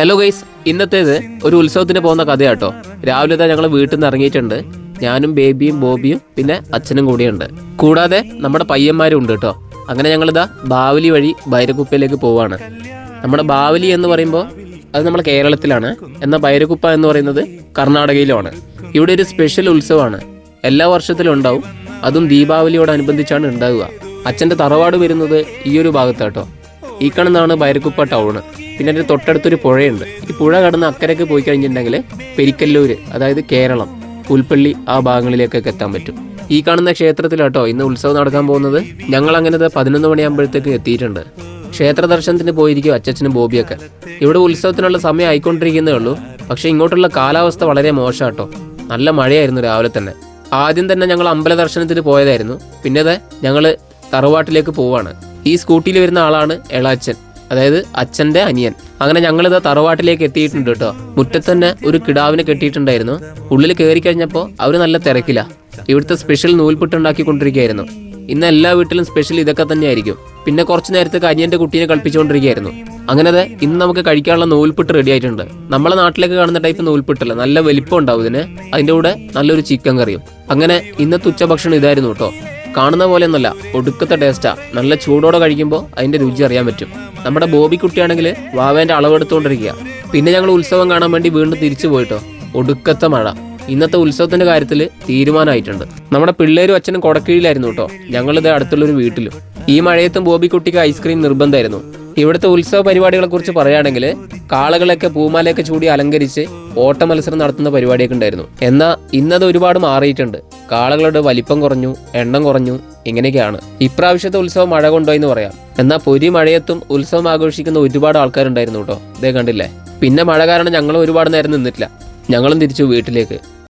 Hello guys ഇന്നത്തേത് ഒരു ഉത്സവത്തിന് പോകുന്ന കഥയാട്ടോ. രാവിലെ തന്നെ ഞങ്ങൾ വീട്ടിൽ നിന്ന് ഇറങ്ങിയിട്ടുണ്ട്. ഞാനും ബേബിയും ബോബിയും പിന്നെ അച്ഛനും കൂടിയുണ്ട്. കൂടാതെ നമ്മുടെ പയ്യന്മാരും ഉണ്ട് കേട്ടോ അങ്ങനെ ഞങ്ങളിതാ ബാവലി വഴി ബൈരക്കുപ്പയിലേക്ക് പോവാണ്. നമ്മുടെ ബാവലി എന്ന് പറയുമ്പോൾ അത് നമ്മുടെ കേരളത്തിലാണ്. എന്നാൽ ബൈരക്കുപ്പ എന്ന് പറയുന്നത് കർണാടകയിലുമാണ്. ഇവിടെ ഒരു സ്പെഷ്യൽ ഉത്സവമാണ്. എല്ലാ വർഷത്തിലും ഉണ്ടാവും. അതും ദീപാവലിയോടനുബന്ധിച്ചാണ് ഉണ്ടാവുക. അച്ഛന്റെ തറവാട് വരുന്നത് ഈ ഒരു ഭാഗത്താട്ടോ. ഈ കാണുന്നതാണ് ബൈരക്കുപ്പ ടൗണ് പിന്നെ അതിന്റെ തൊട്ടടുത്തൊരു പുഴയുണ്ട്. ഈ പുഴ കടന്ന് അക്കരയ്ക്ക് പോയി കഴിഞ്ഞിട്ടുണ്ടെങ്കിൽ പെരിക്കല്ലൂർ അതായത് കേരളം പുൽപ്പള്ളി ആ ഭാഗങ്ങളിലേക്കൊക്കെ എത്താൻ പറ്റും. ഈ കാണുന്ന ക്ഷേത്രത്തിലാട്ടോ ഇന്ന് ഉത്സവം നടക്കാൻ പോകുന്നത്. ഞങ്ങൾ അങ്ങനെ പതിനൊന്ന് മണിയാകുമ്പോഴത്തേക്ക് എത്തിയിട്ടുണ്ട്. ക്ഷേത്ര ദർശനത്തിന് പോയിരിക്കും അച്ചച്ചനും ബോബിയൊക്കെ. ഇവിടെ ഉത്സവത്തിനുള്ള സമയം ആയിക്കൊണ്ടിരിക്കുന്നേ ഉള്ളൂ. പക്ഷെ ഇങ്ങോട്ടുള്ള കാലാവസ്ഥ വളരെ മോശമാട്ടോ നല്ല മഴയായിരുന്നു രാവിലെ തന്നെ. ആദ്യം തന്നെ ഞങ്ങൾ അമ്പല ദർശനത്തിന് പോയതായിരുന്നു. പിന്നെ ഞങ്ങൾ തറവാട്ടിലേക്ക് പോവാണ്. ഈ സ്കൂട്ടിയിൽ വരുന്ന ആളാണ് എളാച്ചൻ. അതായത് അച്ഛന്റെ അനിയൻ. അങ്ങനെ ഞങ്ങളിത് തറവാട്ടിലേക്ക് എത്തിയിട്ടുണ്ട് കേട്ടോ. മുറ്റത്ത് തന്നെ ഒരു കിടാവിനെ കെട്ടിയിട്ടുണ്ടായിരുന്നു. ഉള്ളിൽ കയറി കഴിഞ്ഞപ്പോൾ അവർ നല്ല തിരക്കില്ല ഇവിടുത്തെ സ്പെഷ്യൽ നൂൽപുട്ട് ഉണ്ടാക്കിക്കൊണ്ടിരിക്കുകയായിരുന്നു. ഇന്ന് എല്ലാ വീട്ടിലും സ്പെഷ്യൽ ഇതൊക്കെ തന്നെയായിരിക്കും. പിന്നെ കുറച്ച് നേരത്തേക്ക് അനിയന്റെ കുട്ടീനെ കളിപ്പിച്ചുകൊണ്ടിരിക്കുകയായിരുന്നു. അങ്ങനെ ഇന്ന് നമുക്ക് കഴിക്കാനുള്ള നൂൽപുട്ട് റെഡി ആയിട്ടുണ്ട്. നമ്മളെ നാട്ടിലേക്ക് കാണുന്ന ടൈപ്പ് നൂൽപുട്ടല്ല. നല്ല വലിപ്പം ഉണ്ടാവും ഇതിന്. അതിന്റെ കൂടെ നല്ലൊരു ചിക്കൻ കറിയും. അങ്ങനെ ഇന്നത്തെ ഉച്ചഭക്ഷണം ഇതായിരുന്നു കേട്ടോ. കാണുന്ന പോലെ ഒന്നല്ല ഒടുക്കത്തെ ടേസ്റ്റാ നല്ല ചൂടോടെ കഴിക്കുമ്പോൾ അതിന്റെ രുചി അറിയാൻ പറ്റും. നമ്മുടെ ബോബി കുട്ടിയാണെങ്കിൽ വാവേന്റെ അളവെടുത്തുകൊണ്ടിരിക്കുക. പിന്നെ ഞങ്ങൾ ഉത്സവം കാണാൻ വേണ്ടി വീണ്ടും തിരിച്ചു പോയിട്ടോ. ഒടുക്കത്തെ മഴ. ഇന്നത്തെ ഉത്സവത്തിന്റെ കാര്യത്തിൽ തീരുമാനമായിട്ടുണ്ട്. നമ്മുടെ പിള്ളേരും അച്ഛനും കൊടക്കീഴിലായിരുന്നു കേട്ടോ. ഞങ്ങളിത് അടുത്തുള്ളൊരു വീട്ടിലും. ഈ മഴയത്തും ബോബിക്കുട്ടിക്ക് ഐസ്ക്രീം നിർബന്ധമായിരുന്നു. ഇവിടുത്തെ ഉത്സവ പരിപാടികളെ കുറിച്ച് പറയുകയാണെങ്കിൽ കാളകളൊക്കെ പൂമാലയൊക്കെ ചൂടി അലങ്കരിച്ച് ഓട്ട മത്സരം നടത്തുന്ന പരിപാടിയൊക്കെ ഉണ്ടായിരുന്നു. എന്നാൽ ഇന്നത് ഒരുപാട് മാറിയിട്ടുണ്ട്. കാളകളുടെ വലിപ്പം കുറഞ്ഞു എണ്ണം കുറഞ്ഞു ഇങ്ങനെയൊക്കെയാണ്. ഇപ്രാവശ്യത്തെ ഉത്സവം മഴ കൊണ്ടുപോയി എന്ന് പറയാം. എന്നാൽ പൊരി മഴയത്തും ഉത്സവം ആഘോഷിക്കുന്ന ഒരുപാട് ആൾക്കാരുണ്ടായിരുന്നു കേട്ടോ. ഇതേ കണ്ടില്ലേ? പിന്നെ മഴ കാരണം ഞങ്ങളും ഒരുപാട് നേരം നിന്നിട്ടില്ല. ഞങ്ങളും തിരിച്ചു വീട്ടിലേക്ക്.